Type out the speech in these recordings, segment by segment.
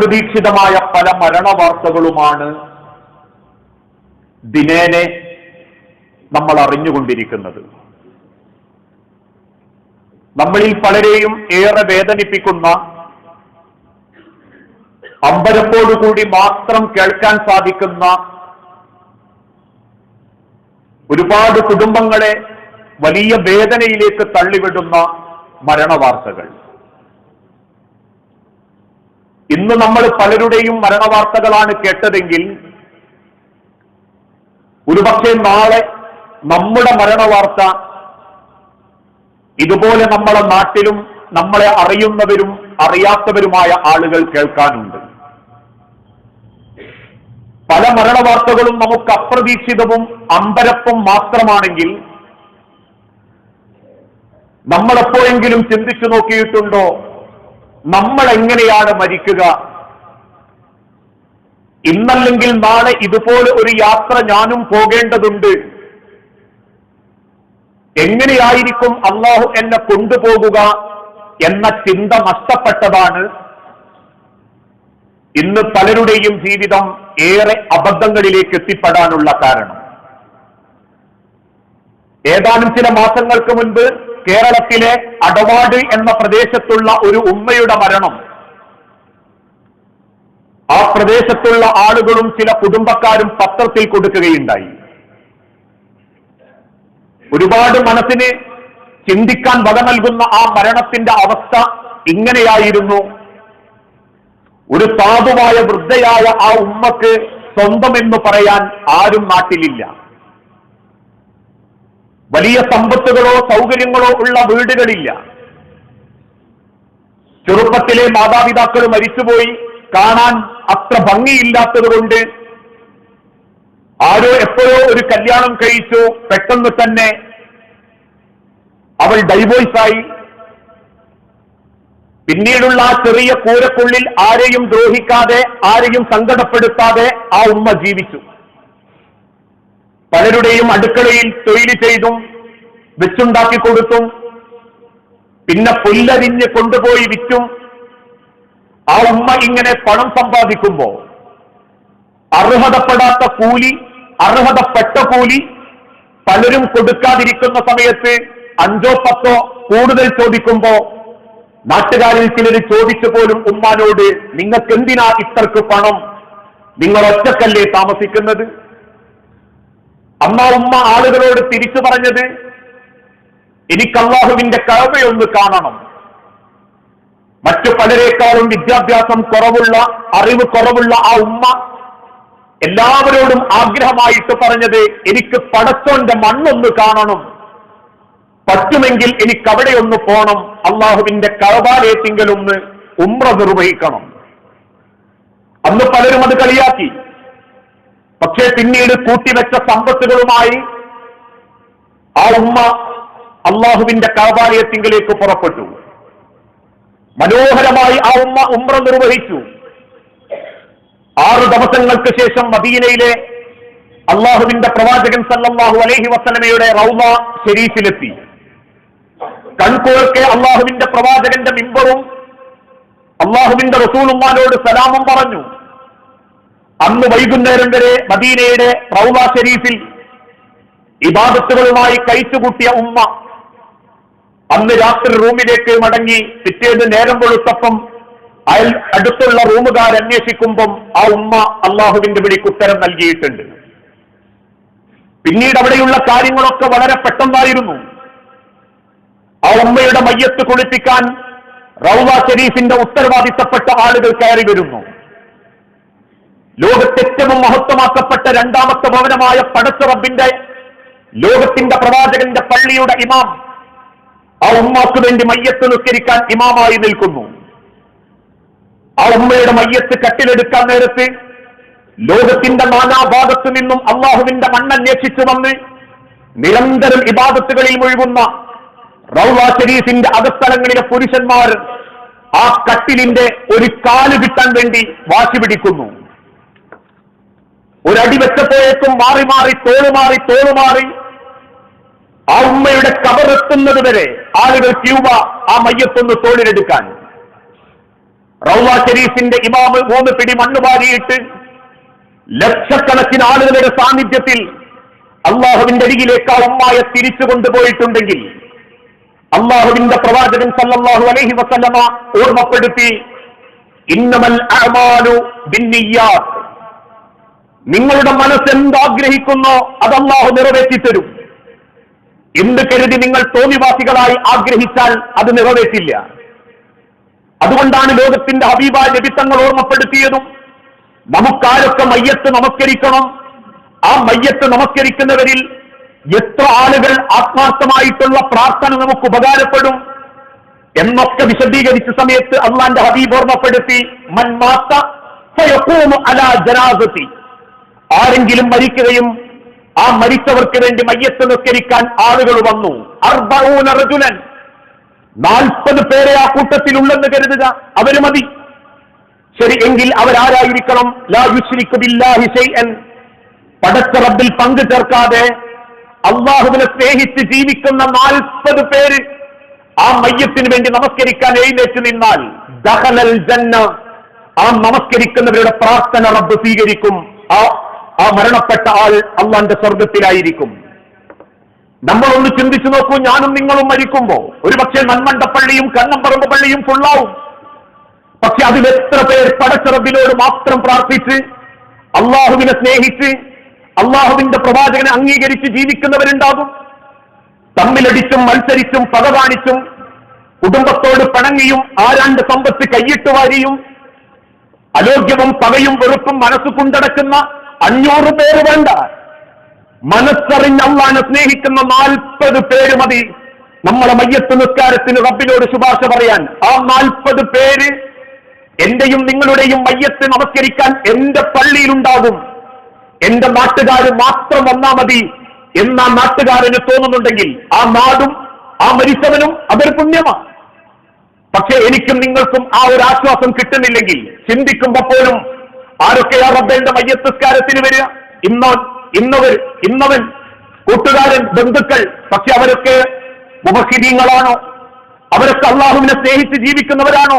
അപ്രതീക്ഷിതമായ പല മരണവാർത്തകളുമാണ് ദിനേനെ നമ്മൾ അറിഞ്ഞുകൊണ്ടിരിക്കുന്നത്. നമ്മളിൽ പലരെയും ഏറെ വേദനിപ്പിക്കുന്ന അമ്പരപ്പോടുകൂടി മാത്രം കേൾക്കാൻ സാധിക്കുന്ന ഒരുപാട് കുടുംബങ്ങളെ വലിയ വേദനയിലേക്ക് തള്ളിവിടുന്ന മരണവാർത്തകൾ. ഇന്ന് നമ്മൾ പലരുടെയും മരണവാർത്തകളാണ് കേട്ടതെങ്കിൽ ഒരുപക്ഷെ നാളെ നമ്മുടെ മരണവാർത്ത ഇതുപോലെ നമ്മളെ നാട്ടിലും നമ്മളെ അറിയുന്നവരും അറിയാത്തവരുമായ ആളുകൾ കേൾക്കാനുണ്ട്. പല മരണവാർത്തകളും നമുക്ക് അപ്രതീക്ഷിതവും അമ്പരപ്പും മാത്രമാണെങ്കിൽ നമ്മളെപ്പോഴെങ്കിലും ചിന്തിച്ചു നോക്കിയിട്ടുണ്ടോ? നമ്മൾ എങ്ങനെയാണ് മരിക്കുക? ഇന്നല്ലെങ്കിൽ നാളെ ഇതുപോലെ ഒരു യാത്ര ഞാനും പോകേണ്ടതുണ്ട്. എങ്ങനെയായിരിക്കും അള്ളാഹു എന്നെ കൊണ്ടുപോകുക എന്ന ചിന്ത നഷ്ടപ്പെട്ടതാണ്. ഇന്ന് പലരുടെയും ജീവിതം ഏറെ അബദ്ധങ്ങളിലേക്ക് എത്തിപ്പെടാനുള്ള കാരണം. ഏതാനും ചില മാസങ്ങൾക്ക് മുൻപ് കേരളത്തിലെ അടവാട് എന്ന പ്രദേശത്തുള്ള ഒരു ഉമ്മയുടെ മരണം. ആ പ്രദേശത്തുള്ള ആളുകളും ചില കുടുംബക്കാരും പത്രത്തിൽ കൊടുക്കുകയുണ്ടായി. ഒരുപാട് മനസ്സിന് ചിന്തിക്കാൻ വക നൽകുന്ന ആ മരണത്തിന്റെ അവസ്ഥ ഇങ്ങനെയായിരുന്നു. ഒരു സാധുവായ വൃദ്ധയായ ആ ഉമ്മക്ക് സ്വന്തമെന്ന് പറയാൻ ആരും നാട്ടിലില്ല. വലിയ സമ്പത്തുകളോ സൗകര്യങ്ങളോ ഉള്ള വീടുകളില്ല. ചെറുപ്പത്തിലെ മാതാപിതാക്കൾ മരിച്ചുപോയി. കാണാൻ അത്ര ഭംഗിയില്ലാത്തതുകൊണ്ട് ആരോ എപ്പോഴോ ഒരു കല്യാണം കഴിച്ചു. പെട്ടെന്ന് തന്നെ അവൾ ഡൈവോഴ്സായി പിന്നീടുള്ള ആ ചെറിയ കൂരക്കുള്ളിൽ ആരെയും ദ്രോഹിക്കാതെ ആരെയും സങ്കടപ്പെടുത്താതെ ആ ഉമ്മ ജീവിച്ചു. പലരുടെയും അടുക്കളയിൽ തൊഴിൽ ചെയ്തും വെച്ചുണ്ടാക്കി കൊടുത്തും പിന്നെ പുല്ലരിഞ്ഞ് കൊണ്ടുപോയി വിറ്റും. ആ ഉമ്മ ഇങ്ങനെ പണം സമ്പാദിക്കുമ്പോ അർഹതപ്പെടാത്ത കൂലി അർഹതപ്പെട്ട കൂലി പലരും കൊടുക്കാതിരിക്കുന്ന സമയത്ത് അഞ്ചോ പത്തോ കൂടുതൽ ചോദിക്കുമ്പോ നാട്ടുകാരിൽ ചിലർ ചോദിച്ചു പോലും ഉമ്മാനോട് നിങ്ങൾക്ക് എന്തിനാ ഇത്രക്ക് പണം? നിങ്ങൾ ഒറ്റക്കല്ലേ താമസിക്കുന്നത്? അമ്മ ഉമ്മ ആളുകളോട് തിരിച്ചു പറഞ്ഞത് എനിക്ക് അള്ളാഹുവിന്റെ കഴവയൊന്ന് കാണണം. മറ്റു പലരെക്കാളും വിദ്യാഭ്യാസം കുറവുള്ള അറിവ് കുറവുള്ള ആ ഉമ്മ എല്ലാവരോടും ആഗ്രഹമായിട്ട് പറഞ്ഞത് എനിക്ക് പടച്ചോന്റെ മണ്ണൊന്ന് കാണണം. പറ്റുമെങ്കിൽ എനിക്ക് അവിടെ ഒന്ന് പോണം. അള്ളാഹുവിന്റെ കഴവാലേത്തിങ്കലൊന്ന് ഉമ്ര നിർവഹിക്കണം. അന്ന് പലരും അത് കളിയാക്കി. പക്ഷേ പിന്നീട് കൂട്ടിവെച്ച സമ്പത്തുകളുമായി ആ ഉമ്മ അള്ളാഹുവിന്റെ കാബാലയത്തിങ്കിലേക്ക് പുറപ്പെട്ടു. മനോഹരമായി ആ ഉമ്മ ഉമ്ര നിർവഹിച്ചു. ആറു ദിവസങ്ങൾക്ക് ശേഷം മദീനയിലെ അള്ളാഹുവിന്റെ പ്രവാചകൻ സല്ലാഹു അലൈഹി വസല്ലമയുടെ റൗമ ഷെരീഫിലെത്തി. കൺകുഴക്കെ അള്ളാഹുവിന്റെ പ്രവാചകന്റെ മിമ്പറും അള്ളാഹുവിന്റെ റസൂലുമാനോട് സലാമും പറഞ്ഞു. അന്ന് വൈകുന്നേരം വരെ മദീനയുടെ പ്രൗമ ഷെരീഫിൽ ഇബാദത്തുകളുമായി കഴിച്ചുകൂട്ടിയ ഉമ്മ അന്ന് രാത്രി റൂമിലേക്ക് മടങ്ങി പിറ്റേന്ന് നേരം കൊടുത്തപ്പം അയൽ അടുത്തുള്ള റൂമുകാർ അന്വേഷിക്കുമ്പം ആ ഉമ്മ അള്ളാഹുവിന്റെ വിളിക്ക് ഉത്തരം നൽകിയിട്ടുണ്ട്. പിന്നീട് അവിടെയുള്ള കാര്യങ്ങളൊക്കെ വളരെ പെട്ടെന്നായിരുന്നു. ആ ഉമ്മയുടെ മയ്യത്ത് കുളിപ്പിക്കാൻ റൗള ഷെരീഫിന്റെ ഉത്തരവാദിത്തപ്പെട്ട ആളുകൾ കയറി വരുന്നു. ലോകത്തേറ്റവും മഹത്വമാക്കപ്പെട്ട രണ്ടാമത്തെ ഭവനമായ പടച്ച റബ്ബിന്റെ ലോകത്തിന്റെ പ്രവാചകന്റെ പള്ളിയുടെ ഇമാം ആ ഉമ്മാക്ക് വേണ്ടി മയ്യത്ത് നിസ്കരിക്കാൻ ഇമാമായി നിൽക്കുന്നു. ആ ഉമ്മയുടെ മയ്യത്ത് കട്ടിലെടുക്കാൻ നേരത്ത് ലോകത്തിന്റെ നാനാഭാഗത്തു നിന്നും അള്ളാഹുവിന്റെ മണ്ണന്വേഷിച്ചു വന്ന് നിരന്തരം ഇബാദത്തുകളിൽ മുഴുകുന്ന റൗള ഷരീഫിന്റെ അകസ്ഥലങ്ങളിലെ പുരുഷന്മാർ ആ കട്ടിലിന്റെ ഒരു കാൽ കിട്ടാൻ വേണ്ടി വാശി പിടിക്കുന്നു. ഒരടി വെച്ചപ്പോഴേക്കും മാറി മാറി തോളുമാറി തോളുമാറി ആ ഉമ്മയുടെ കബറെത്തുന്നത് വരെ ആളുകൾ ക്യൂബ ആ മയ്യത്തൊന്ന് തോളിലെടുക്കാൻ. റൗല ഷരീഫിന്റെ ഇമാമ് മൂന്ന് പിടി മണ്ണ് വാരിയിട്ട് ലക്ഷക്കണക്കിന് ആളുകളുടെ സാന്നിധ്യത്തിൽ അള്ളാഹുവിന്റെ അരികിലേക്ക് ആ ഉമ്മായെ തിരിച്ചു കൊണ്ടുപോയിട്ടുണ്ടെങ്കിൽ അള്ളാഹുവിന്റെ പ്രവാചകൻ സല്ലാഹു അലഹി വസല്ലമ ഓർമ്മപ്പെടുത്തി ഇന്നമൽ അഅമാലു ബിന്നിയ്യാത്ത്. നിങ്ങളുടെ മനസ്സ് എന്താഗ്രഹിക്കുന്നോ അത് അള്ളാഹു നിറവേറ്റി തരും എന്ത് കരുതി നിങ്ങൾ തോന്നിവാസികളായി ആഗ്രഹിച്ചാൽ അത് നിറവേറ്റില്ല. അതുകൊണ്ടാണ് ലോകത്തിന്റെ ഹബീബ ലഭിത്തങ്ങൾ ഓർമ്മപ്പെടുത്തിയതും നമുക്കാരൊക്കെ മയ്യത്ത് നമസ്കരിക്കണം. ആ മയ്യത്ത് നമസ്കരിക്കുന്നവരിൽ എത്ര ആളുകൾ ആത്മാർത്ഥമായിട്ടുള്ള പ്രാർത്ഥന നമുക്ക് ഉപകാരപ്പെടും എന്നൊക്കെ വിശദീകരിച്ച സമയത്ത് അള്ളാന്റെ ഹബീബ് ഓർമ്മപ്പെടുത്തി മൻമാത്ത അല ജനാസത്തി. ആരെങ്കിലും മരിക്കുകയും ആ മരിച്ചവർക്ക് വേണ്ടി മയ്യത്ത് നിസ്കരിക്കാൻ ആളുകൾ വന്നു. അർബൂനർജുനൻ നാൽപ്പത് പേരെ ആ കൂട്ടത്തിലുണ്ടെന്ന് കരുതുക. അവർ മതി. ശരി എങ്കിൽ അവരാരായിരിക്കണം? ലാ പടച്ച റബ്ബിൽ പങ്കു ചേർക്കാതെ അള്ളാഹുവിനെ സ്നേഹിച്ച് ജീവിക്കുന്ന നാൽപ്പത് പേര് ആ മയ്യത്തിന് വേണ്ടി നമസ്കരിക്കാൻ എഴുന്നേറ്റ് നിന്നാൽ ദഹലൽ ജന്ന. ആ നമസ്കരിക്കുന്നവരുടെ പ്രാർത്ഥന റബ്ബ് സ്വീകരിക്കും. ആ ആ മരണപ്പെട്ട ആൾ അള്ളാന്റെ സ്വർഗത്തിലായിരിക്കും. നമ്മളൊന്ന് ചിന്തിച്ചു നോക്കൂ ഞാനും നിങ്ങളും മരിക്കുമ്പോ ഒരുപക്ഷെ നന്മണ്ടപ്പള്ളിയും കണ്ണമ്പറമ്പ് പള്ളിയും ഫുള്ളാവും പക്ഷെ അതിൽ എത്ര പേർ പടച്ചറബിനോട് മാത്രം പ്രാർത്ഥിച്ച് അള്ളാഹുവിനെ സ്നേഹിച്ച് അള്ളാഹുവിന്റെ പ്രവാചകനെ അംഗീകരിച്ച് ജീവിക്കുന്നവരുണ്ടാകും. തമ്മിലടിച്ചും മത്സരിച്ചും പക കാണിച്ചും കുടുംബത്തോട് പണങ്ങിയും ആരാണ്ട് സമ്പത്ത് കൈയിട്ട് വാരിയും അലോഗ്യവും പകയും വെറുപ്പും മനസ്സ് കൊണ്ടടക്കുന്ന അഞ്ഞൂറ് പേര് വേണ്ട. മനസ്സറിഞ്ഞ് അള്ളാനെ സ്നേഹിക്കുന്ന നാൽപ്പത് പേര് മതി. നമ്മളെ മയ്യത്ത് നിസ്കാരത്തിന് റബ്ബിനോട് ശുപാർശ പറയാൻ. ആ നാൽപ്പത് പേര് എന്റെയും നിങ്ങളുടെയും മയ്യത്ത് നമസ്കരിക്കാൻ എന്റെ പള്ളിയിലുണ്ടാകും. എന്റെ നാട്ടുകാർ മാത്രം വന്നാ മതി എന്ന നാട്ടുകാരന് തോന്നുന്നുണ്ടെങ്കിൽ ആ നാടും ആ മരിച്ചവനും അതൊരു പുണ്യമാണ് പക്ഷെ എനിക്കും നിങ്ങൾക്കും ആ ഒരു ആശ്വാസം കിട്ടുന്നില്ലെങ്കിൽ ചിന്തിക്കുമ്പോ പോലും ആരൊക്കെയാ റബ്ബേന്റെ മയ്യത്തസ്കാരത്തിന് വരിക? ഇന്നോ ഇന്നവർ ഇന്നവൻ കൂട്ടുകാരൻ ബന്ധുക്കൾ പക്ഷെ അവരൊക്കെ മുഖഹിതീങ്ങളാണോ അവരൊക്കെ അള്ളാഹുവിനെ സ്നേഹിച്ച് ജീവിക്കുന്നവരാണോ?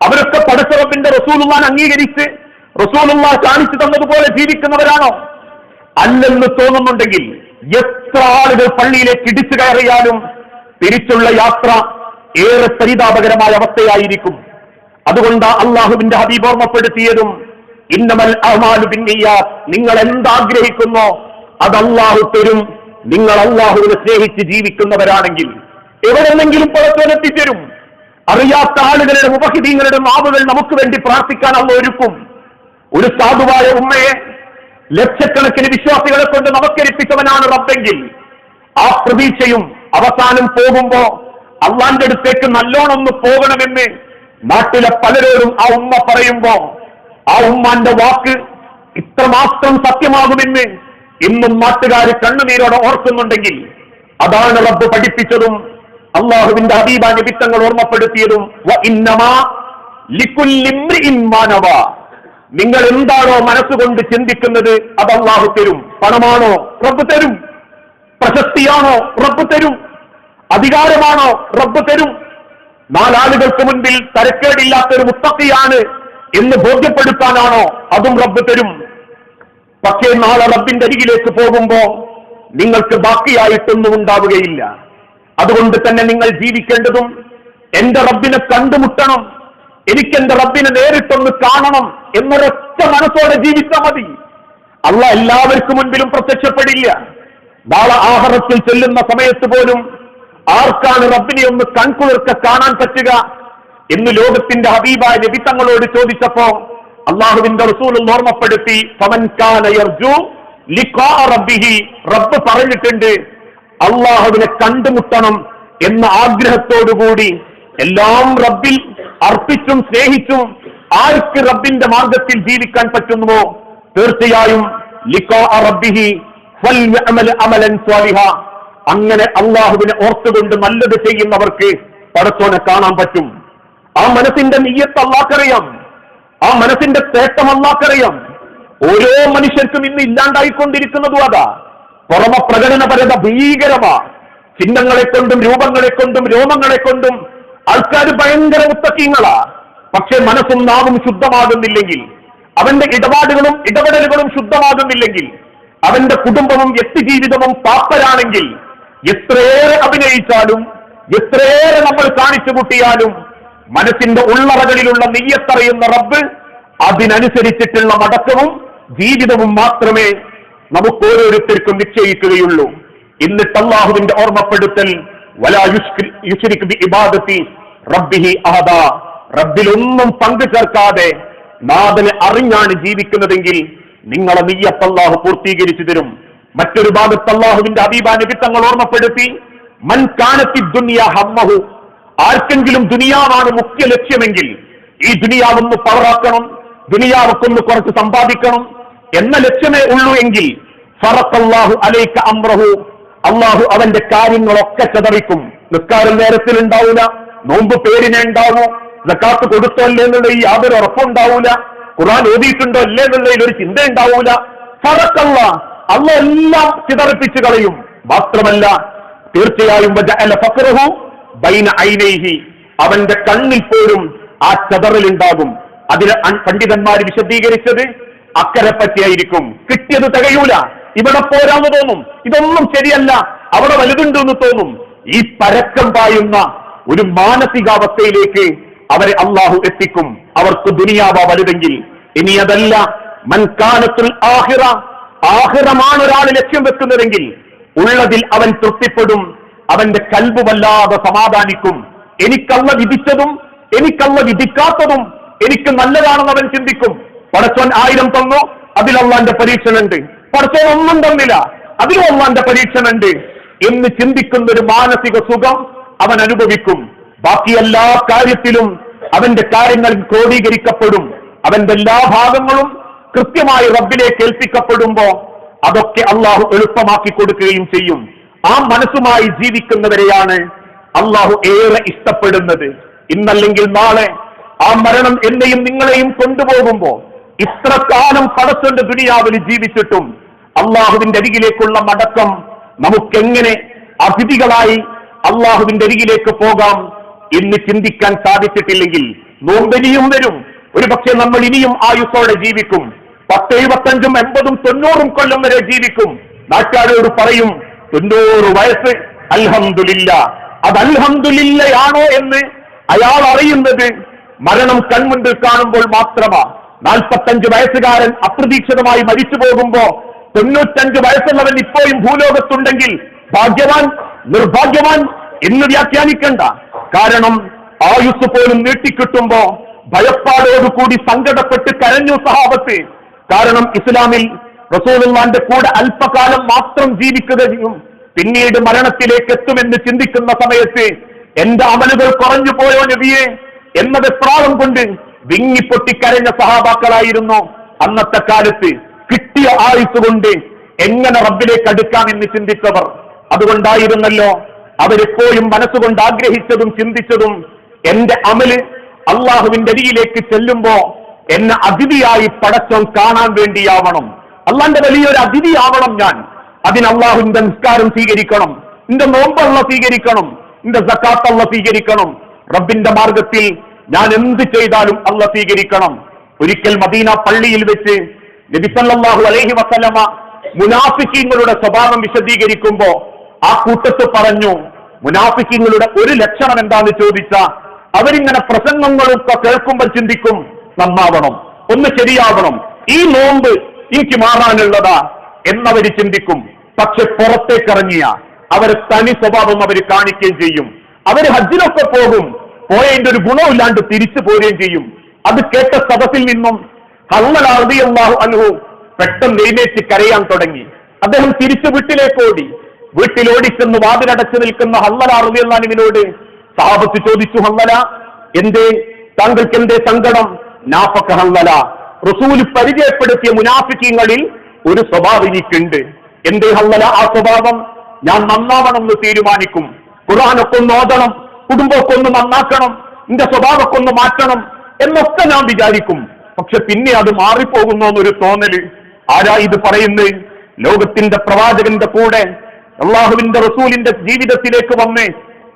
അവരൊക്കെ പടച്ചറപ്പിന്റെ റസൂലുമാൻ അംഗീകരിച്ച് റസൂലുള്ള കാണിച്ചു തന്നതുപോലെ ജീവിക്കുന്നവരാണോ? അല്ലെന്ന് തോന്നുന്നുണ്ടെങ്കിൽ എത്ര ആളുകൾ പള്ളിയിലേക്ക് ഇടിച്ചു കയറിയാലും തിരിച്ചുള്ള യാത്ര ഏറെ പരിതാപകരമായ അവസ്ഥയായിരിക്കും. അതുകൊണ്ട് അള്ളാഹുവിന്റെ ഹബീബ് ഓർമ്മപ്പെടുത്തിയതും ഇന്നമൽ അഹ്മാദ് പിന്നിയ നിങ്ങൾ എന്താഗ്രഹിക്കുന്നോ? അത് തരും. നിങ്ങൾ അള്ളാഹുവിനെ സ്നേഹിച്ച് ജീവിക്കുന്നവരാണെങ്കിൽ എവിടെന്നെങ്കിലും പുറത്തെത്തിത്തരും അറിയാത്ത ആളുകളുടെ ഉപഹിതീങ്ങളുടെ മാവുകൾ നമുക്ക് വേണ്ടി പ്രാർത്ഥിക്കാൻ അള്ള ഒരുക്കും. ഒരു സാധുവായ ഉമ്മയെ ലക്ഷക്കണക്കിന് വിശ്വാസികളെ കൊണ്ട് നമസ്കരിപ്പിച്ചവനാണ് റബ്ബെങ്കിൽ. ആ പ്രതീക്ഷയും അവസാനം പോകുമ്പോ അള്ളാന്റെ അടുത്തേക്ക് നല്ലോണം ഒന്ന് പോകണമെന്ന് നാട്ടിലെ പലരോടും ആ ഉമ്മ പറയുമ്പോ ആ ഉമ്മാന്റെ വാക്ക് ഇത്രമാത്രം സത്യമാകുമെന്ന് ഇന്നും നാട്ടുകാർ കണ്ണുനീരോടെ ഓർക്കുന്നുണ്ടെങ്കിൽ അതാണ് റബ്ബ് പഠിപ്പിച്ചതും അള്ളാഹുവിന്റെ ഹബീബ നിമിത്തങ്ങൾ ഓർമ്മപ്പെടുത്തിയതും. വ ഇന്നമാ ലിക്കുല്ലി ഇമ്രിഇൻ നിങ്ങൾ എന്താണോ മനസ്സുകൊണ്ട് ചിന്തിക്കുന്നത് അത് അള്ളാഹു തരും. പണമാണോ? റബ്ബ് തരും. പ്രശസ്തിയാണോ? റബ്ബ് തരും. അധികാരമാണോ? റബ്ബ് തരും. നാലാളുകൾക്ക് മുൻപിൽ തരക്കേടില്ലാത്തൊരു മുത്തക്കിയാണ് എന്ന് ബോധ്യപ്പെടുത്താനാണോ അതും റബ്ബ് തരും. പക്ഷേ നാളെ റബ്ബിന്റെ അരികിലേക്ക് പോകുമ്പോ നിങ്ങൾക്ക് ബാക്കിയായിട്ടൊന്നും ഉണ്ടാവുകയില്ല. അതുകൊണ്ട് തന്നെ നിങ്ങൾ ജീവിക്കേണ്ടതും എന്റെ റബ്ബിനെ കണ്ടുമുട്ടണം. എനിക്ക് എന്റെ റബ്ബിനെ നേരിട്ടൊന്ന് കാണണം എന്നൊരൊറ്റ മനസ്സോടെ ജീവിച്ചാൽ മതി. അള്ള എല്ലാവർക്കും മുൻപിലും പ്രത്യക്ഷപ്പെടില്ല. നാളെ ആഹാരത്തിൽ ചെല്ലുന്ന സമയത്ത് പോലും ആർക്കാണ് റബ്ബിനെ ഒന്ന് കൺകുളിർക്ക കാണാൻ പറ്റുക? എന്ന് ലോകത്തിന്റെ ഹബീബായ നബി തങ്ങളോട് ചോദിച്ചപ്പോ അള്ളാഹുവിന്റെ റസൂൽ ഓർമ്മപ്പെടുത്തി റബ്ബ് പറഞ്ഞിട്ടുണ്ട് അള്ളാഹുവിനെ കണ്ടുമുട്ടണം എന്ന ആഗ്രഹത്തോടുകൂടി എല്ലാം റബ്ബിൽ അർപ്പിച്ചും സ്നേഹിച്ചും ആർക്ക് റബ്ബിന്റെ മാർഗത്തിൽ ജീവിക്കാൻ പറ്റുന്നുവോ? തീർച്ചയായും അങ്ങനെ അള്ളാഹുവിനെ ഓർത്തുകൊണ്ട് നല്ലത് ചെയ്യുന്നവർക്ക് പടത്തോനെ കാണാൻ പറ്റും. ആ മനസ്സിന്റെ നീയത്ത് അള്ളാക്കറിയാം ആ മനസ്സിന്റെ തേട്ടം അള്ളാക്കറിയാം ഓരോ മനുഷ്യർക്കും ഇന്ന് ഇല്ലാണ്ടായിക്കൊണ്ടിരിക്കുന്നതും അതാ. പുറമ പ്രകടനപരത ഭീകരമാ. ചിഹ്നങ്ങളെ കൊണ്ടും രൂപങ്ങളെ കൊണ്ടും രോമങ്ങളെ കൊണ്ടും ആൾക്കാർ ഭയങ്കര മുത്തക്കീങ്ങളാ. പക്ഷെ മനസ്സും നാവും ശുദ്ധമാകുന്നില്ലെങ്കിൽ അവന്റെ ഇടപാടുകളും ഇടപെടലുകളും ശുദ്ധമാകുന്നില്ലെങ്കിൽ അവന്റെ കുടുംബവും വ്യക്തിജീവിതവും പാപ്പരാണെങ്കിൽ എത്രയേറെ അഭിനയിച്ചാലും എത്രയേറെ നമ്മൾ കാണിച്ചു കൂട്ടിയാലും മനസ്സിന്റെ ഉള്ളറകളിലുള്ള നെയ്യത്തറിയുന്ന റബ്ബ് അതിനനുസരിച്ചിട്ടുള്ള മടക്കവും ജീവിതവും മാത്രമേ നമുക്ക് ഓരോരുത്തർക്കും നിശ്ചയിക്കുകയുള്ളൂ. എന്നിട്ട് അള്ളാഹുവിന്റെ ഓർമ്മപ്പെടുത്തൽ റബ്ബിഹി അഹദ. റബ്ബിലൊന്നും പങ്കു ചേർക്കാതെ നാഥനെ അറിഞ്ഞാണ് ജീവിക്കുന്നതെങ്കിൽ നിങ്ങളെ നീയത്ത് പൂർത്തീകരിച്ചു തരും. മറ്റൊരു ഭാഗത്ത് അള്ളാഹുവിന്റെ അബീബാ ഓർമ്മപ്പെടുത്തി മൻ കാനത്തി ദുനിയ ഹമ്മഹു ആർക്കെങ്കിലും ദുനിയാവാണ് മുഖ്യ ലക്ഷ്യമെങ്കിൽ ഈ ദുനിയാവൊന്ന് പവറാക്കണം ദുനിയാവൊക്കൊന്ന് കുറച്ച് സമ്പാദിക്കണം എന്ന ലക്ഷ്യമേ ഉള്ളൂ എങ്കിൽ ഫറത്തല്ലാഹു അലൈക്ക അമ്രഹു അള്ളാഹു അവന്റെ കാര്യങ്ങളൊക്കെ ചതറിക്കും. നിസ്കാരം നേരത്തിൽ ഉണ്ടാവൂല നോമ്പ് പേരിനെ ഉണ്ടാവൂ ജക്കാത്ത് കൊടുത്തോ അല്ലേ എന്നുള്ള ഈ യാതൊരു ഉറപ്പുണ്ടാവൂല ഖുർആൻ ഓതിയിട്ടുണ്ടോ അല്ലേ എന്നുള്ളതിൽ ഒരു ചിന്ത ഉണ്ടാവൂല. ഫറക്കല്ല അള്ള എല്ലാം ചിതറിപ്പിച്ചു കളയും. മാത്രമല്ല തീർച്ചയായും ബൈന ഐനൈഹി. അവന്റെ കണ്ണിൽ പോലും ആ ചതറലുണ്ടാകും അതിന് പണ്ഡിതന്മാർ വിശദീകരിച്ചത് അക്കരെ പറ്റിയായിരിക്കും. കിട്ടിയത് തികയൂല. ഇവിടെ പോരാന്ന് തോന്നും. ഇതൊന്നും ശരിയല്ല. അവിടെ വലുതുണ്ട് എന്ന് തോന്നും. ഈ പരക്കം പായുന്ന ഒരു മാനസികാവസ്ഥയിലേക്ക് അവരെ അള്ളാഹു എത്തിക്കും. അവർക്ക് ദുനിയാവ വലുതെങ്കിൽ. ഇനി അതല്ല. മൻകാലത്തിൽ ആഹിറ. ആഹിറമാണ് ഒരാൾ ലക്ഷ്യം വെക്കുന്നതെങ്കിൽ ഉള്ളതിൽ അവൻ തൃപ്തിപ്പെടും. അവന്റെ കൽബ് വല്ലാതെ സമാധാനിക്കും. എനിക്കല്ല വിധിച്ചതും എനിക്കല്ല വിധിക്കാത്തതും എനിക്ക് നല്ലതാണെന്ന് അവൻ ചിന്തിക്കും. പടച്ചോൻ ആയിരം തന്നു അതിൽ അള്ളാന്റെ പരീക്ഷണുണ്ട് പടച്ചോൻ ഒന്നും തന്നില്ല അതിലും അള്ളാന്റെ പരീക്ഷണുണ്ട് എന്ന് ചിന്തിക്കുന്ന ഒരു മാനസിക സുഖം അവൻ അനുഭവിക്കും. ബാക്കി എല്ലാ കാര്യത്തിലും അവന്റെ കാര്യങ്ങൾ ക്രോഡീകരിക്കപ്പെടും. അവന്റെ എല്ലാ ഭാഗങ്ങളും കൃത്യമായി റബ്ബിലേക്ക് ഏൽപ്പിക്കപ്പെടുമ്പോ അതൊക്കെ അള്ളാഹു എളുപ്പമാക്കി കൊടുക്കുകയും ചെയ്യും. ആ മനസ്സുമായി ജീവിക്കുന്നവരെയാണ് അള്ളാഹു ഏറെ ഇഷ്ടപ്പെടുന്നത്. ഇന്നല്ലെങ്കിൽ നാളെ ആ മരണം എന്നെയും നിങ്ങളെയും കൊണ്ടുപോകുമ്പോ ഇത്ര കാലം പടച്ചുണ്ട് ദുനിയാവിൽ ജീവിച്ചിട്ടും അള്ളാഹുവിന്റെ അരികിലേക്കുള്ള മടക്കം നമുക്കെങ്ങനെ അതിഥികളായി അള്ളാഹുവിന്റെ അരികിലേക്ക് പോകാം എന്ന് ചിന്തിക്കാൻ സാധിച്ചിട്ടില്ലെങ്കിൽ നോമ്പനിയും വരും. ഒരുപക്ഷെ നമ്മൾ ഇനിയും ആയുസോടെ ജീവിക്കും. പത്ത് എഴുപത്തഞ്ചും എൺപതും തൊണ്ണൂറും കൊല്ലം വരെ ജീവിക്കും. നാട്ടുകാരോട് പറയും തൊണ്ണൂറ് വയസ്സ്. അൽഹന്തുലില്ല അത് അൽഹന്തുലില്ലയാണോ എന്ന് അയാൾ അറിയുന്നത് മരണം കൺമുണ്ടിൽ കാണുമ്പോൾ മാത്രമാ. നാൽപ്പത്തഞ്ച് വയസ്സുകാരൻ അപ്രതീക്ഷിതമായി മരിച്ചു പോകുമ്പോ തൊണ്ണൂറ്റഞ്ച് വയസ്സുള്ളവൻ ഇപ്പോഴും ഭൂലോകത്തുണ്ടെങ്കിൽ ഭാഗ്യവാൻ നിർഭാഗ്യവാൻ എന്ന് വ്യാഖ്യാനിക്കണ്ട. കാരണം ആയുസ് പോലും നീട്ടിക്കിട്ടുമ്പോ ഭയപ്പാടോടുകൂടി സങ്കടപ്പെട്ട് കരഞ്ഞു സഹാബത്ത്. കാരണം ഇസ്ലാമിൽ റസൂലുള്ളാന്റെ കൂടെ അല്പകാലം മാത്രം ജീവിക്കുകയും പിന്നീട് മരണത്തിലേക്ക് എത്തുമെന്ന് ചിന്തിക്കുന്ന സമയത്ത് എന്റെ അമലുകൾ കുറഞ്ഞു പോയോ നബിയെ? എന്നത് പ്രാളം കൊണ്ട് വിങ്ങിപ്പൊട്ടിക്കരഞ്ഞ സഹാബാക്കളായിരുന്നു അന്നത്തെ കാലത്ത്. കിട്ടിയ ആയുസ് കൊണ്ട് എങ്ങനെ റബ്ബിലേക്ക് അടുക്കാം എന്ന് ചിന്തിച്ചവർ. അതുകൊണ്ടായിരുന്നല്ലോ അവരെപ്പോഴും മനസ്സുകൊണ്ട് ആഗ്രഹിച്ചതും ചിന്തിച്ചതും എന്റെ അമൽ അള്ളാഹുവിന്റെ അരിയിലേക്ക് ചെല്ലുമ്പോ എന്നെ അതിഥിയായി പടച്ചോൻ കാണാൻ വേണ്ടിയാവണം. അള്ളാന്റെ വലിയൊരു അതിഥിയാവണം ഞാൻ. അതിന് അള്ളാഹുവിന്റെ നിസ്കാരം സ്വീകരിക്കണം. എന്റെ നോമ്പള്ള സ്വീകരിക്കണം. എന്റെ സക്കാത്തള്ള സ്വീകരിക്കണം. റബ്ബിന്റെ മാർഗത്തിൽ ഞാൻ എന്ത് ചെയ്താലും അള്ള സ്വീകരിക്കണം. ഒരിക്കൽ മദീന പള്ളിയിൽ വെച്ച് നബിസല്ലാഹു അലൈഹി വസല്ലമ മുനാഫിക്കീങ്ങളുടെ സ്വഭാവം വിശദീകരിക്കുമ്പോ ആ കൂട്ടത്ത് പറഞ്ഞു മുനാഫിക്കീങ്ങളുടെ ഒരു ലക്ഷണം എന്താന്ന് ചോദിച്ച അവരിങ്ങനെ പ്രസംഗങ്ങളൊക്കെ കേൾക്കുമ്പോൾ ചിന്തിക്കും നന്നാവണം. ഒന്ന് ശരിയാവണം. ഈ നോമ്പ് എനിക്ക് മാറാനുള്ളതാ എന്നവർ ചിന്തിക്കും. പക്ഷെ പുറത്തേക്കിറങ്ങിയ അവർ തനി സ്വഭാവം അവർ കാണിക്കുകയും ചെയ്യും. അവർ ഹജ്ജിനൊക്കെ പോകും. പോയതിന്റെ ഒരു ഗുണമില്ലാണ്ട് തിരിച്ചു പോരുകയും ചെയ്യും. അത് കേട്ട സദസ്സിൽ നിന്നും ഹള്ളലാഹു അനുഭവം പെട്ടെന്ന് എഴുന്നേറ്റ് കരയാൻ തുടങ്ങി. അദ്ദേഹം തിരിച്ചു വീട്ടിലേക്ക് ഓടി. വീട്ടിൽ ഓടിച്ചെന്ന് വാതിലടച്ചു നിൽക്കുന്ന ഹള്ളല അറുതിയല്ലാനുവിനോട് സാപത്ത് ചോദിച്ചു ഹള്ളല എന്തേ? താങ്കൾക്ക് എന്തേ സങ്കടം? നാഫക്ക ഹള്ളല റസൂൽ പരിചയപ്പെടുത്തിയ മുനാഫിക്കങ്ങളിൽ ഒരു സ്വഭാവം എനിക്കുണ്ട്. എന്തേ ഹല്ലല ആ സ്വഭാവം ഞാൻ നന്നാവണമെന്ന് തീരുമാനിക്കും. ഖുർആാനൊക്കെ ഒന്ന് ഓതണം കുടുംബമൊക്കെ ഒന്ന് നന്നാക്കണം എന്റെ സ്വഭാവമൊക്കെ ഒന്ന് മാറ്റണം എന്നൊക്കെ ഞാൻ വിചാരിക്കും. പക്ഷെ പിന്നെ അത് മാറിപ്പോകുന്നു എന്നൊരു തോന്നൽ. ആരാ ഇത് പറയുന്നത് ലോകത്തിന്റെ പ്രവാചകന്റെ കൂടെ അള്ളാഹുവിന്റെ റസൂലിന്റെ ജീവിതത്തിലേക്ക് വന്ന്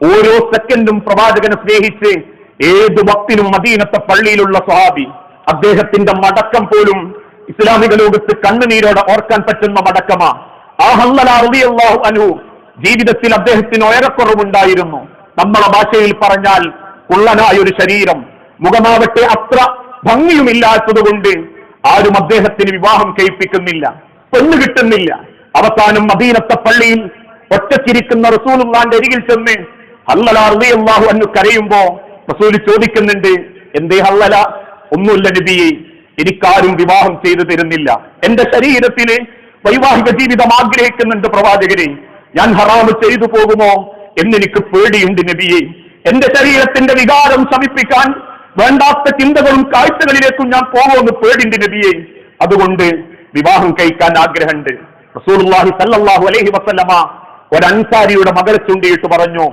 ഓരോ സെക്കൻഡും പ്രവാചകനെ സ്നേഹിച്ച് ഏത് ഭക്തിനും മദീനത്തെ പള്ളിയിലുള്ള സ്വഹാബി അദ്ദേഹത്തിന്റെ മടക്കം പോലും ഇസ്ലാമിക ലോകത്ത് കണ്ണുനീരോടെ ഓർക്കാൻ പറ്റുന്ന മടക്കമാ. ജീവിതത്തിൽ അദ്ദേഹത്തിന് ഉയരക്കുറവുണ്ടായിരുന്നു നമ്മളെ ഭാഷയിൽ പറഞ്ഞാൽ കുള്ളനായ ഒരു ശരീരം. മുഖമാവട്ടെ അത്ര ഭംഗിയുമില്ലാത്തതുകൊണ്ട് ആരും അദ്ദേഹത്തിന് വിവാഹം കഴിപ്പിക്കുന്നില്ല പെണ്ണ് കിട്ടുന്നില്ല. അവസാനം മദീനത്തെ പള്ളിയിൽ ഒറ്റച്ചിരിക്കുന്ന റസൂലുള്ളാന്റെ അരികിൽ ചെന്ന് ഹല്ലല റളിയല്ലാഹു അൻഹു കരയുമ്പോ റസൂൽ ചോദിക്കുന്നുണ്ട് എന്തേ ഹല്ലല ഒന്നുമില്ല നബിയെ എനിക്കാരും വിവാഹം ചെയ്തു തരുന്നില്ല. എന്റെ ശരീരത്തിന് വൈവാഹിക ജീവിതം ആഗ്രഹിക്കുന്നുണ്ട് പ്രവാചകരെ. ഞാൻ ഹറാമ് ചെയ്തു പോകുമോ എന്നെനിക്ക് പേടിയുണ്ട് നബിയെ. എന്റെ ശരീരത്തിന്റെ വികാരം ശമിപ്പിക്കാൻ വേണ്ടാത്ത ചിന്തകളും കാഴ്ചകളിലേക്കും ഞാൻ പോകുമെന്ന് പേടിണ്ട് നബിയെ. അതുകൊണ്ട് വിവാഹം കഴിക്കാൻ ആഗ്രഹമുണ്ട്. റസൂലുള്ളാഹി സല്ലാഹു അലഹി വസല്ലമ ഒരു അൻസാരിയുടെ മകളെ ചൂണ്ടിയിട്ട് പറഞ്ഞു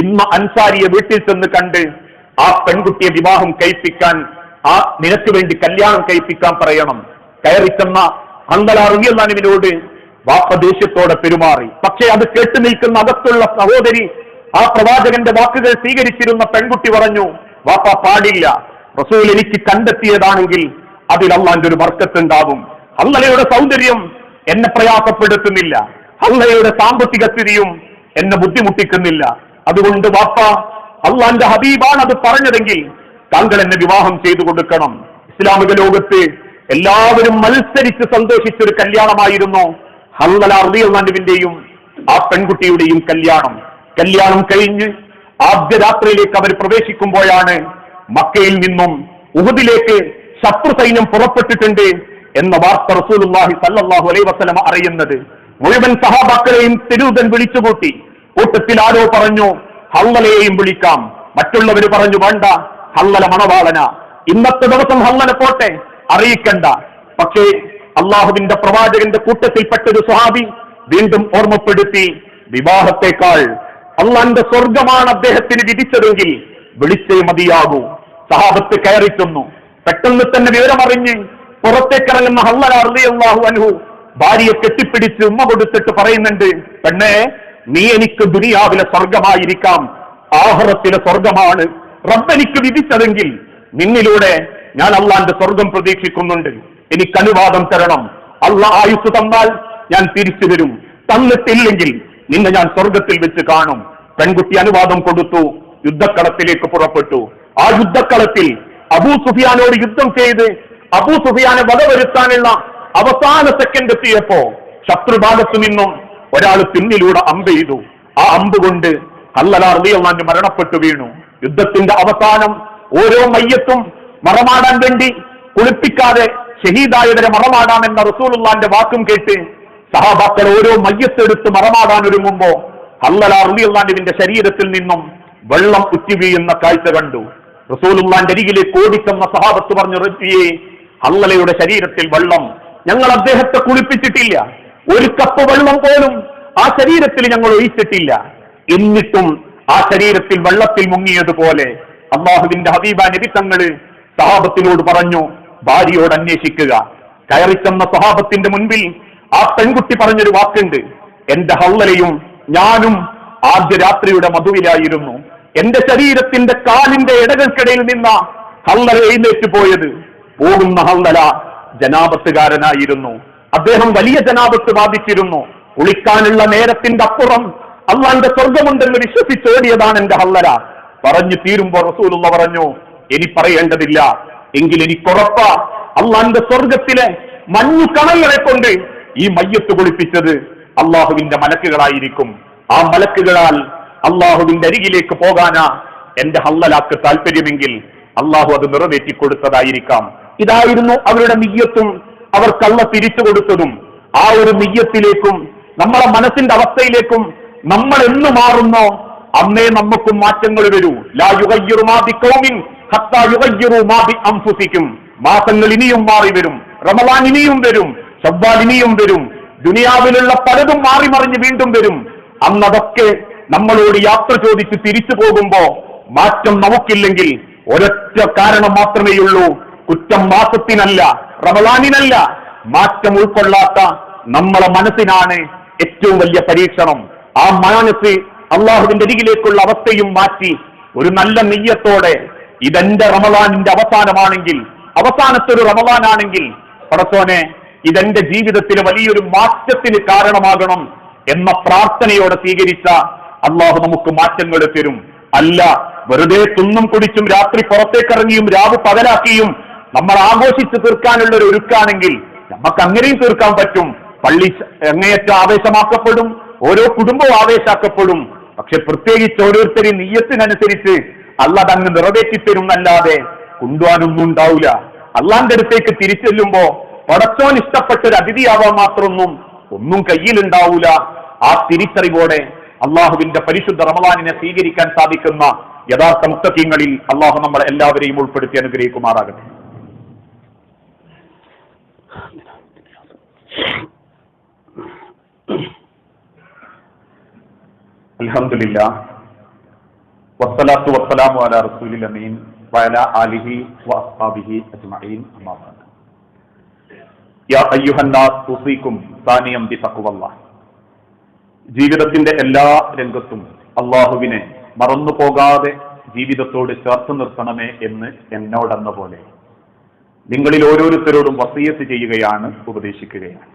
ഇന്ന് അൻസാരിയെ വീട്ടിൽ ചെന്ന് കണ്ട് ആ പെൺകുട്ടിയെ വിവാഹം കഴിപ്പിക്കാൻ ആ നിനക്ക് വേണ്ടി കല്യാണം കഴിപ്പിക്കാൻ പറയണം. കയറി ചെന്ന അന്തലാറിയല്ലാനുവിനോട് വാപ്പ ദേഷ്യത്തോടെ പെരുമാറി. പക്ഷേ അത് കേട്ടു നിൽക്കുന്ന അകത്തുള്ള സഹോദരി ആ പ്രവാചകന്റെ വാക്കുകൾ സ്വീകരിച്ചിരുന്ന പെൺകുട്ടി പറഞ്ഞു വാപ്പ പാടില്ല. റസൂൽ എനിക്ക് കണ്ടെത്തിയതാണെങ്കിൽ അതിൽ അള്ളാന്റെ ഒരു വർക്കത്തുണ്ടാവും അള്ളയുടെ സൗന്ദര്യം എന്നെ പ്രയാസപ്പെടുത്തുന്നില്ല. അള്ളയുടെ സാമ്പത്തിക സ്ഥിതിയും എന്നെ ബുദ്ധിമുട്ടിക്കുന്നില്ല. അതുകൊണ്ട് വാപ്പ അള്ളാന്റെ ഹബീബാണ് അത് പറഞ്ഞതെങ്കിൽ താങ്കൾ എന്നെ വിവാഹം ചെയ്തു കൊടുക്കണം. ഇസ്ലാമിക ലോകത്ത് എല്ലാവരും മത്സരിച്ച് സന്തോഷിച്ചൊരു കല്യാണമായിരുന്നു ഹല്ലല അർദിയുള്ളാണ്ടുവിന്റെയും ആ പെൺകുട്ടിയുടെയും കല്യാണം. കല്യാണം കഴിഞ്ഞ് ആദ്യ രാത്രിയിലേക്ക് അവർ പ്രവേശിക്കുമ്പോഴാണ് മക്കയിൽ നിന്നും ഉഹുദിലേക്ക് ശത്രു സൈന്യം പുറപ്പെട്ടിട്ടുണ്ട് എന്ന വാർത്ത റസൂലുള്ളാഹി സല്ലല്ലാഹു അലൈഹി വസല്ലം അറിയുന്നത്. മുഴുവൻ സഹാബാക്കളെയും തിരുതൻ വിളിച്ചുകൂട്ടി. കൂട്ടത്തിൽ ആരോ പറഞ്ഞു ഹല്ലലയെയും വിളിക്കാം. മറ്റുള്ളവർ പറഞ്ഞു വേണ്ട ഹല്ലല മണവാളന. ഇന്നത്തെ ദിവസം ഹല്ലല പോട്ടെ അറിയിക്കണ്ട. പക്ഷേ അള്ളാഹുവിന്റെ പ്രവാചകന്റെ കൂട്ടത്തിൽപ്പെട്ട ഒരു സ്വഹാബി വീണ്ടും ഓർമ്മപ്പെടുത്തി വിവാഹത്തെക്കാൾ അള്ളാന്റെ സ്വർഗമാണ് അദ്ദേഹത്തിന് വിധിച്ചതെങ്കിൽ വിളിച്ചേ മതിയാകൂ. സഹാബത്ത് കയറിത്തുന്നു പെട്ടെന്ന് തന്നെ വിവരമറിഞ്ഞ് പുറത്തേക്കിറങ്ങുന്ന ഹല്ലല അള്ളാഹു അനുഹു ഭാര്യയെ കെട്ടിപ്പിടിച്ച് ഉമ്മ കൊടുത്തിട്ട് പറയുന്നുണ്ട് പെണ്ണേ നീ എനിക്ക് ദുനിയാവിലെ സ്വർഗമായിരിക്കാം ആഹ്റത്തിലെ സ്വർഗമാണ് റബ്ബെനിക്ക് വിധിച്ചതെങ്കിൽ നിന്നിലൂടെ ഞാൻ അള്ളാന്റെ സ്വർഗം പ്രതീക്ഷിക്കുന്നുണ്ട്. എനിക്ക് അനുവാദം തരണം. അള്ള ആയുസ് തന്നാൽ ഞാൻ തിരിച്ചു വരും തന്നിട്ടില്ലെങ്കിൽ നിന്നെ ഞാൻ സ്വർഗത്തിൽ വെച്ച് കാണും. പെൺകുട്ടി അനുവാദം കൊടുത്തു യുദ്ധക്കളത്തിലേക്ക് പുറപ്പെട്ടു. ആ യുദ്ധക്കളത്തിൽ അബൂ സുഫിയാനോട് യുദ്ധം ചെയ്ത് അബൂ സുഫിയാനെ വകവരുത്താനുള്ള അവസാന സെക്കൻഡ് എത്തിയപ്പോ ശത്രുഭാഗത്തു നിന്നും ഒരാൾ പിന്നിലൂടെ അമ്പ് ചെയ്തു. ആ അമ്പ് കൊണ്ട് കല്ലലാർദിയല്ലാണ്ട് മരണപ്പെട്ടു വീണു. യുദ്ധത്തിന്റെ അവസാനം ഓരോ മയ്യത്തും മറമാടാൻ വേണ്ടി കുളിപ്പിക്കാതെ ഷഹീദായവരെ മറമാടാമെന്ന റസൂലുള്ളാന്റെ വാക്കും കേട്ട് സഹാബാക്കൾ ഓരോ മയ്യത്തെടുത്ത് മറമാടാൻ ഒരുങ്ങുമ്പോ അള്ളലാർദിയല്ലാണ്ടിന്റെ ശരീരത്തിൽ നിന്നും വെള്ളം ഉറ്റി വീഴുന്ന കാഴ്ച കണ്ടു. റസൂലുള്ളാന്റെ അരികിലേക്ക് ഓടിക്കുന്ന സഹാബത്ത് പറഞ്ഞു റബ്ബിയെ അള്ളലയുടെ ശരീരത്തിൽ വെള്ളം. ഞങ്ങൾ അദ്ദേഹത്തെ കുളിപ്പിച്ചിട്ടില്ല. ഒരു കപ്പ് വെള്ളം പോലും ആ ശരീരത്തിൽ ഞങ്ങൾ ഒഴിച്ചിട്ടില്ല. എന്നിട്ടും ആ ശരീരത്തിൽ വെള്ളത്തിൽ മുങ്ങിയതുപോലെ അള്ളാഹുവിന്റെ ഹബീബ നബി സഹാബത്തിനോട് പറഞ്ഞു ഭാര്യയോട് അന്വേഷിക്കുക. കയറി ചെന്ന സഹാബത്തിന്റെ മുൻപിൽ ആ പെൺകുട്ടി പറഞ്ഞൊരു വാക്കുണ്ട്. എന്റെ ഹൗലയും ഞാനും ആദ്യ രാത്രിയുടെ മധുവിലായിരുന്നു. എന്റെ ശരീരത്തിന്റെ കാലിന്റെ ഇടകൾക്കിടയിൽ നിന്ന ഹള്ളല എഴുന്നേറ്റ് പോയത്. പോകുന്ന ഹള്ളല ജനാപത്തുകാരനായിരുന്നു. അദ്ദേഹം വലിയ ജനാപത്ത് ബാധിച്ചിരുന്നു. കുളിക്കാനുള്ള നേരത്തിന്റെ അപ്പുറം അള്ളാന്റെ സ്വർഗമുണ്ടെന്ന് വിശ്വസിച്ചോടിയതാണ് എന്റെ ഹല്ലര പറഞ്ഞു തീരുമ്പോ റസൂലുള്ള പറഞ്ഞു ഇനി പറയേണ്ടതില്ല എങ്കിൽ എനിക്കുറപ്പ അള്ളാന്റെ സ്വർഗത്തിലെ മഞ്ഞു കണങ്ങളെ കൊണ്ട് ഈ മയ്യത്ത് കുളിപ്പിച്ചത് അള്ളാഹുവിന്റെ മലക്കുകളായിരിക്കും. ആ മലക്കുകളാൽ അള്ളാഹുവിന്റെ അരികിലേക്ക് പോകാനാ എന്റെ ഹല്ലലാക്ക് താല്പര്യമെങ്കിൽ അള്ളാഹു അത് നിറവേറ്റി കൊടുത്തതായിരിക്കാം ഇതായിരുന്നു അവരുടെ നിയ്യത്തും അവർ കള്ള തിരിച്ചു കൊടുത്തതും. ആ ഒരു നിയ്യത്തിലേക്കും നമ്മളെ മനസ്സിന്റെ അവസ്ഥയിലേക്കും നമ്മൾ എന്ന് മാറുന്നോ? അന്നേ നമുക്കും മാറ്റങ്ങൾ വരൂ. ലാ യുഗയ്യിറു മാ ബിഖൗമിൻ ഹത്താ യുഗയ്യിറു മാ ബി അൻഫുസിക്കും മാസങ്ങൾ ഇനിയും മാറി വരും. റമവാൻ ഇനിയും വരും. ശവ്വാൽ ഇനിയും വരും. ദുനിയാവിലുള്ള പലതും മാറി മറിഞ്ഞ് വീണ്ടും വരും. അന്നതൊക്കെ നമ്മളോട് യാത്ര ചോദിച്ച് തിരിച്ചു പോകുമ്പോ മാറ്റം നമുക്കില്ലെങ്കിൽ ഒരൊറ്റ കാരണം മാത്രമേയുള്ളൂ കുറ്റം മാസത്തിനല്ല റമലാനിനല്ല മാറ്റം ഉൾക്കൊള്ളാത്ത നമ്മളെ മനസ്സിനാണ് ഏറ്റവും വലിയ പരീക്ഷണം. ആ മനസ്സ് അള്ളാഹുവിന്റെ അരികിലേക്കുള്ള അവസ്ഥയും മാറ്റി ഒരു നല്ല നെയ്യത്തോടെ ഇതെന്റെ റമദാനിന്റെ അവസാനമാണെങ്കിൽ അവസാനത്തെ ഒരു റമദാനാണെങ്കിൽ പടത്തോനെ ഇതെന്റെ ജീവിതത്തിൽ വലിയൊരു മാറ്റത്തിന് കാരണമാകണം എന്ന പ്രാർത്ഥനയോടെ സ്വീകരിച്ച അള്ളാഹു നമുക്ക് മാറ്റങ്ങൾ തരും. അല്ല വെറുതെ തിന്നും കുടിച്ചും രാത്രി പുറത്തേക്കിറങ്ങിയും രാവ് പകലാക്കിയും നമ്മൾ ആഘോഷിച്ച് തീർക്കാനുള്ള ഒരു ഒരുക്കാണെങ്കിൽ നമുക്ക് അങ്ങനെയും തീർക്കാൻ പറ്റും. പള്ളി അങ്ങേയറ്റം ആവേശമാക്കപ്പെടും. ഓരോ കുടുംബവും ആവേശാക്കപ്പെടും പക്ഷെ പ്രത്യേകിച്ച് ഓരോരുത്തരും നീയത്തിനനുസരിച്ച് അല്ലാതെ അങ്ങ് നിറവേറ്റിത്തരും അല്ലാതെ കൊണ്ടുപോകാനൊന്നും ഉണ്ടാവില്ല. അള്ളാന്റെ അടുത്തേക്ക് തിരിച്ചെല്ലുമ്പോ പടച്ചോൻ ഇഷ്ടപ്പെട്ട ഒരു അതിഥിയാവാൻ മാത്രമൊന്നും ഒന്നും കയ്യിലുണ്ടാവൂല. ആ തിരിച്ചറിവോടെ അള്ളാഹുവിന്റെ പരിശുദ്ധ റമദാനിനെ സ്വീകരിക്കാൻ സാധിക്കുന്ന യഥാർത്ഥ മുക്തകീങ്ങളിൽ അള്ളാഹു നമ്മൾ എല്ലാവരെയും ഉൾപ്പെടുത്തി അനുഗ്രഹിക്കുമാറാകട്ടെ. അൽഹംദുലില്ലാ. വസ്സലാത്തു വസ്സലാമു അലാ റസൂലിൽ അമീൻ. വഅല ആലിഹി വഅസ്ഹാബിഹി അജ്മഈൻ. അമ്മാബാദ് യാ അയ്യുഹന്നാസ് തുസീക്കും സാനിയം ബി തഖ്വല്ലാഹ് ജീവിതത്തിന്റെ എല്ലാ രംഗത്തും അള്ളാഹുവിനെ മറന്നു പോകാതെ ജീവിതത്തോട് ചേർത്ത് നിർത്തണമേ എന്ന് എന്നോടെന്ന പോലെ നിങ്ങളിൽ ഓരോരുത്തരോടും വസീയത്ത് ചെയ്യുകയാണ് ഉപദേശിക്കുകയാണ്.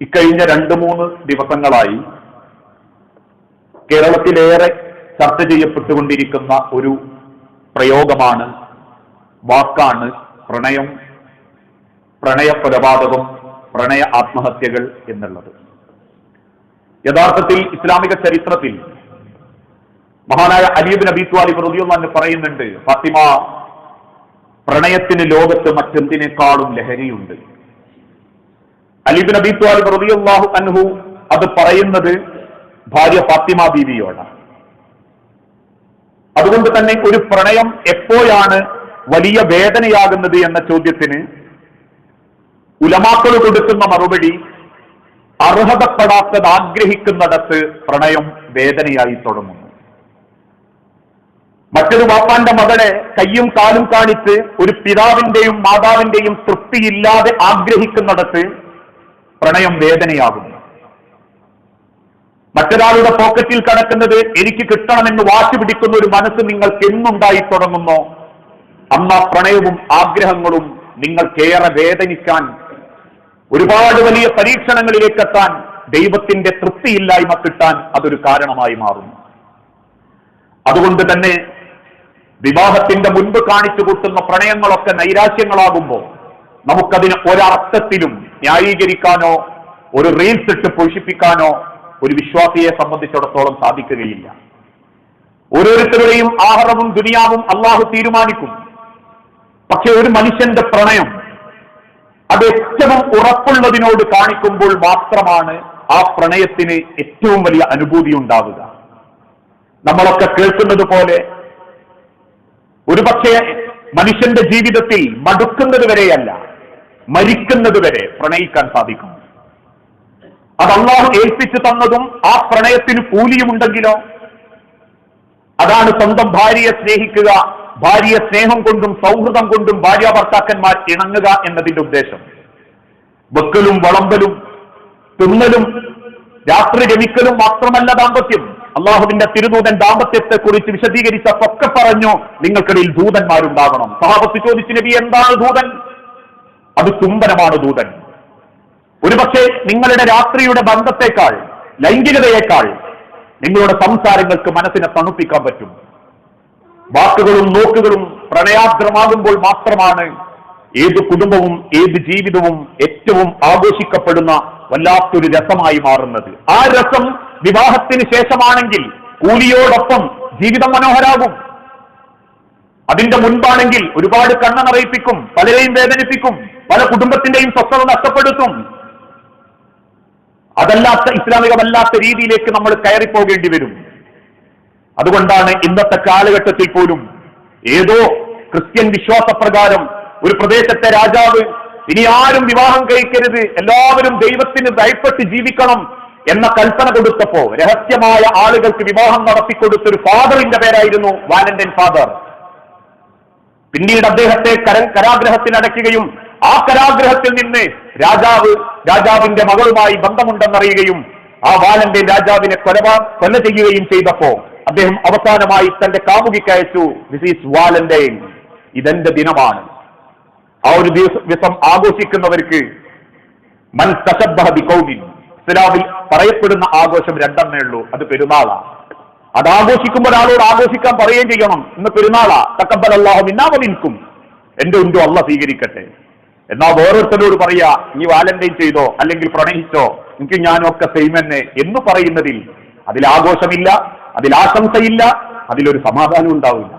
ഇക്കഴിഞ്ഞ രണ്ട് മൂന്ന് ദിവസങ്ങളായി കേരളത്തിലേറെ ചർച്ച ചെയ്യപ്പെട്ടുകൊണ്ടിരിക്കുന്ന ഒരു പ്രയോഗമാണ് വാക്കാണ് പ്രണയം പ്രണയ പ്രണയ ആത്മഹത്യകൾ എന്നുള്ളത്. യഥാർത്ഥത്തിൽ ഇസ്ലാമിക ചരിത്രത്തിൽ മഹാനായ അലീബ് നബി ത്വാലിബ് റബിയുള്ള പറയുന്നുണ്ട് ഫാത്തിമ പ്രണയത്തിന് ലോകത്ത് മറ്റെന്തിനേക്കാളും ലഹരിയുണ്ട്. അലീബ് നബി ത്വാലിബ് റബിയുള്ളാഹു അൻഹു അത് പറയുന്നത് ഭാര്യ ഫാത്തിമ ബീവിയോട് അതുകൊണ്ട് തന്നെ ഒരു പ്രണയം എപ്പോഴാണ് വലിയ വേദനയാകുന്നത് എന്ന ചോദ്യത്തിന് ഉലമാക്കൾ കൊടുക്കുന്ന മറുപടി അർഹതപ്പെടാത്തത് ആഗ്രഹിക്കുന്നിടത്ത് പ്രണയം വേദനയായി തുടങ്ങുന്നു. മറ്റൊരു വാപ്പാന്റെ മകളെ കയ്യും കാലും കാണിച്ച് ഒരു പിതാവിന്റെയും മാതാവിന്റെയും തൃപ്തിയില്ലാതെ ആഗ്രഹിക്കുന്നിടത്ത് പ്രണയം വേദനയാകുന്നു. മറ്റൊരാളുടെ പോക്കറ്റിൽ കടക്കുന്നത് എനിക്ക് കിട്ടണമെന്ന് വാശി പിടിക്കുന്ന ഒരു മനസ്സ് നിങ്ങൾക്ക് എന്നുണ്ടായി തുടങ്ങുന്നു. അമ്മ പ്രണയവും ആഗ്രഹങ്ങളും നിങ്ങൾക്കേറെ വേദനിക്കാൻ ഒരുപാട് വലിയ പരീക്ഷണങ്ങളിലേക്ക് എത്താൻ ദൈവത്തിന്റെ തൃപ്തിയില്ലായ്മ കിട്ടാൻ അതൊരു കാരണമായി മാറുന്നു. അതുകൊണ്ട് തന്നെ വിവാഹത്തിന്റെ മുൻപ് കാണിച്ചു കൂട്ടുന്ന പ്രണയങ്ങളൊക്കെ നൈരാശ്യങ്ങളാകുമ്പോൾ നമുക്കതിന് ഒരർത്ഥത്തിലും ന്യായീകരിക്കാനോ ഒരു റീൽസ് ഇട്ട് പോഷിപ്പിക്കാനോ ഒരു വിശ്വാസിയെ സംബന്ധിച്ചിടത്തോളം സാധിക്കുകയില്ല. ഓരോരുത്തരുടെയും ആഹാരവും ദുനിയാവും അള്ളാഹു തീരുമാനിക്കും. പക്ഷെ ഒരു മനുഷ്യന്റെ പ്രണയം അത് ഏറ്റവും ഉറപ്പുള്ളതിനോട് കാണിക്കുമ്പോൾ മാത്രമാണ് ആ പ്രണയത്തിന് ഏറ്റവും വലിയ അനുഭൂതി ഉണ്ടാവുക. നമ്മളൊക്കെ കേൾക്കുന്നത് പോലെ ഒരുപക്ഷെ മനുഷ്യന്റെ ജീവിതത്തിൽ മടുക്കുന്നത് വരെയല്ല മരിക്കുന്നത് വരെ പ്രണയിക്കാൻ സാധിക്കും. അത് അള്ളാഹു ഏൽപ്പിച്ചു തന്നതും ആ പ്രണയത്തിന് കൂലിയുമുണ്ടെങ്കിലോ? അതാണ് സ്വന്തം ഭാര്യയെ സ്നേഹിക്കുക ഭാര്യയെ സ്നേഹം കൊണ്ടും സൗഹൃദം കൊണ്ടും ഭാര്യ ഭർത്താക്കന്മാർ ഇണങ്ങുക എന്നതിന്റെ ഉദ്ദേശം. വെക്കലും വളമ്പലും തിന്നലും രാത്രി രമിക്കലും മാത്രമല്ല ദാമ്പത്യം. അള്ളാഹുവിന്റെ തിരുദൂതൻ ദാമ്പത്യത്തെ കുറിച്ച് വിശദീകരിച്ചപ്പൊക്കെ പറഞ്ഞു നിങ്ങൾക്കിടയിൽ ദൂതന്മാരുണ്ടാകണം. സഹാബത്ത് ചോദിച്ചു നബി എന്താണ് ദൂതൻ? അത് ചുംബനമാണ് ദൂതൻ. ഒരുപക്ഷെ നിങ്ങളുടെ രാത്രിയുടെ ബന്ധത്തെക്കാൾ ലൈംഗികതയേക്കാൾ നിങ്ങളുടെ സംസാരങ്ങൾക്ക് മനസ്സിനെ തണുപ്പിക്കാൻ പറ്റും. വാക്കുകളും നോക്കുകളും പ്രണയാദ്രമാകുമ്പോൾ മാത്രമാണ് ഏത് കുടുംബവും ഏത് ജീവിതവും ഏറ്റവും ആഘോഷിക്കപ്പെടുന്ന വല്ലാത്തൊരു രസമായി മാറുന്നത്. ആ രസം വിവാഹത്തിന് ശേഷമാണെങ്കിൽ കൂലിയോടൊപ്പം ജീവിതം മനോഹരാകും. അതിന്റെ മുൻപാണെങ്കിൽ ഒരുപാട് കണ്ണ നിറയിപ്പിക്കും പലരെയും വേദനിപ്പിക്കും പല കുടുംബത്തിന്റെയും സ്വസ്ഥത നഷ്ടപ്പെടുത്തും. അതല്ലാത്ത ഇസ്ലാമികമല്ലാത്ത രീതിയിലേക്ക് നമ്മൾ കയറിപ്പോകേണ്ടി വരും. അതുകൊണ്ടാണ് ഇന്നത്തെ കാലഘട്ടത്തിൽ പോലും ഏതോ ക്രിസ്ത്യൻ വിശ്വാസപ്രകാരം ഒരു പ്രദേശത്തെ രാജാവ് ഇനി ആരും വിവാഹം കഴിക്കരുത് എല്ലാവരും ദൈവത്തിന് ഭയപ്പെട്ട് ജീവിക്കണം എന്ന കൽപ്പന കൊടുത്തപ്പോ രഹസ്യമായ ആളുകൾക്ക് വിവാഹം നടത്തിക്കൊടുത്തൊരു ഫാദറിന്റെ പേരായിരുന്നു വാലന്റൈൻ ഫാദർ. പിന്നീട് അദ്ദേഹത്തെ കര കരാഗ്രഹത്തിലടയ്ക്കുകയും ആ കരാഗ്രഹത്തിൽ നിന്ന് രാജാവ് രാജാവിന്റെ മകളുമായി ബന്ധമുണ്ടെന്നറിയുകയും ആ വാലന്റൈൻ രാജാവിനെ കൊലപാ കൊല ചെയ്യുകയും ചെയ്തപ്പോ അദ്ദേഹം അവസാനമായി തന്റെ കാമുകിക്കയച്ചു ദിസ് ഈസ് വാലന്റൈൻ ഇതെന്റെ ദിനമാണ്. ആ ഒരു ദിവസം ആഘോഷിക്കുന്നവർക്ക് മൻ ബിഖൗമിൻ ഇസ്ലാമിൽ പറയപ്പെടുന്ന ആഘോഷം രണ്ടെണ്ണേ ഉള്ളൂ അത് പെരുന്നാളാണ് അത് ആഘോഷിക്കുമ്പോൾ ഒരാളോട് ആഘോഷിക്കാൻ പറയുകയും ചെയ്യണം ഇന്ന് പെരുന്നാളാ. തക്കബൽ അള്ളാഹു മിന്നാമതിൻക്കും എന്റെ ഉണ്ടോ അല്ല സ്വീകരിക്കട്ടെ. എന്നാ വേറൊരുത്തരോട് പറയാ നീ വാലന്റൈൻ ചെയ്തോ അല്ലെങ്കിൽ പ്രണയിച്ചോ? എനിക്ക് ഞാനും ഒക്കെ തന്നെ എന്ന് പറയുന്നതിൽ അതിൽ ആഘോഷമില്ല അതിൽ ആശംസയില്ല അതിലൊരു സമാധാനം ഉണ്ടാവില്ല.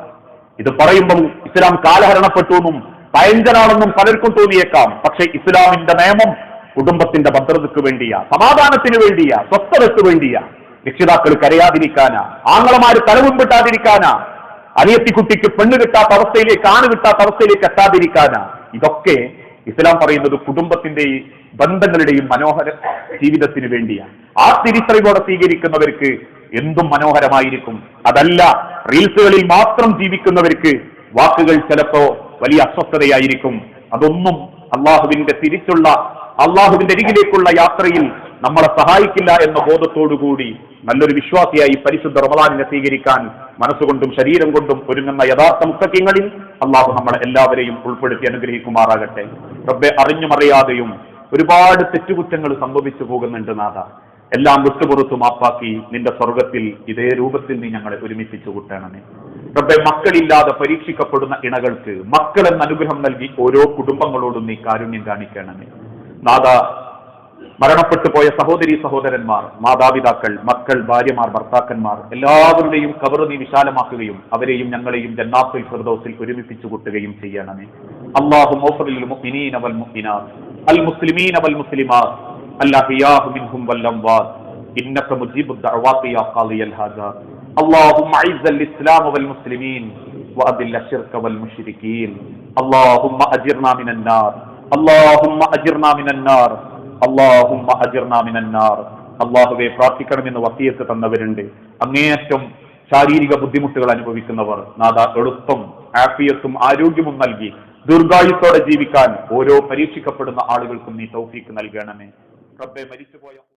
ഇത് പറയുമ്പോൾ ഇസ്ലാം കാലഹരണപ്പെട്ടു എന്നും ഭയങ്കരാണെന്നും പലർക്കും തോന്നിയേക്കാം. പക്ഷെ ഇസ്ലാമിന്റെ നിയമം കുടുംബത്തിന്റെ ഭദ്രതയ്ക്ക് വേണ്ടിയാ സമാധാനത്തിന് വേണ്ടിയാ സ്വസ്ഥതയ്ക്ക് വേണ്ടിയാ. രക്ഷിതാക്കൾ കരയാതിരിക്കാനാ ആങ്ങളമാര് തലമുമ്പിട്ടാതിരിക്കാനാ അനിയത്തിക്കുട്ടിക്ക് പെണ്ണ് കിട്ടാത്ത അവസ്ഥയിലേക്ക് ആണ് കിട്ടാത്ത അവസ്ഥയിലേക്ക് എത്താതിരിക്കാനാ. ഇതൊക്കെ ഇസ്ലാം പറയുന്നത് കുടുംബത്തിന്റെയും ബന്ധങ്ങളുടെയും മനോഹര ജീവിതത്തിന് വേണ്ടിയാണ്. ആ തിരിച്ചറിവോടെ സ്വീകരിക്കുന്നവർക്ക് എന്തും മനോഹരമായിരിക്കും. അതല്ല റീൽസുകളിൽ മാത്രം ജീവിക്കുന്നവർക്ക് വാക്കുകൾ ചിലപ്പോ വലിയ അസ്വസ്ഥതയായിരിക്കും. അതൊന്നും അള്ളാഹുവിന്റെ തിരിച്ചുള്ള അള്ളാഹുവിന്റെ അരികിലേക്കുള്ള യാത്രയിൽ നമ്മളെ സഹായിക്കില്ല എന്ന ബോധത്തോടുകൂടി നല്ലൊരു വിശ്വാസിയായി പരിശുദ്ധ റമദാനിനെ സ്വീകരിക്കാൻ മനസ്സുകൊണ്ടും ശരീരം കൊണ്ടും ഒരുങ്ങുന്ന യഥാർത്ഥ മുത്തക്യങ്ങളിൽ അള്ളാഹു നമ്മളെ എല്ലാവരെയും ഉൾപ്പെടുത്തി അനുഗ്രഹിക്കുമാറാകട്ടെ. റബ്ബെ അറിഞ്ഞുമറിയാതെയും ഒരുപാട് തെറ്റുകുറ്റങ്ങൾ സംഭവിച്ചു പോകുന്നുണ്ട് നാഥ. എല്ലാം വിട്ടുപുറത്തു മാപ്പാക്കി നിന്റെ സ്വർഗത്തിൽ ഇതേ രൂപത്തിൽ നീ ഞങ്ങളെ ഒരുമിപ്പിച്ചു കൂട്ടണമേ. റബ്ബെ മക്കളില്ലാതെ പരീക്ഷിക്കപ്പെടുന്ന ഇണകൾക്ക് മക്കൾ എന്ന അനുഗ്രഹം നൽകി ഓരോ കുടുംബങ്ങളോടും നീ കാരുണ്യം കാണിക്കണമേ. നാഥ മരണപ്പെട്ടു പോയ സഹോദരി സഹോദരന്മാർ മാതാപിതാക്കൾ മക്കൾ ഭാര്യമാർ ഭർത്താക്കന്മാർ എല്ലാവരുടെയും കബറ് നീ വിശാലമാക്കുകയും അവരെയും ഞങ്ങളെയും ജന്നാത്തുൽ ഫിർദൗസിൽ ഒരുമിപ്പിച്ചു കൂട്ടുകയും ചെയ്യണമേ അല്ലാഹു മൗഫറിൽ മുഅ്മിനീന വൽ മുഅ്മിനാത്ത് അൽ മുസ്ലിമീന വൽ മുസ്ലിമാത്ത് അല്ലാഹിയാഹു മിൻഹും വൽ അംവാത്ത് إنك مجيب الدعوات يا قاضي الحاجات اللهم أعز الإسلام والمسلمين وأذل الشرك والمشركين اللهم أجرنا من النار اللهم أجرنا من النار അള്ളാഹുവെ പ്രാർത്ഥിക്കണമെന്ന് വസീയത്ത് തന്നവരുണ്ട്. അങ്ങേയറ്റം ശാരീരിക ബുദ്ധിമുട്ടുകൾ അനുഭവിക്കുന്നവർ നാഥ എളുപ്പം ആഫിയത്തും ആരോഗ്യവും നൽകി ദീർഘായുത്തോടെ ജീവിക്കാൻ ഓരോ പരീക്ഷിക്കപ്പെടുന്ന ആളുകൾക്കും നീ തൗഫീക്ക് നൽകണമേ. റബ്ബെ മരിച്ചുപോയ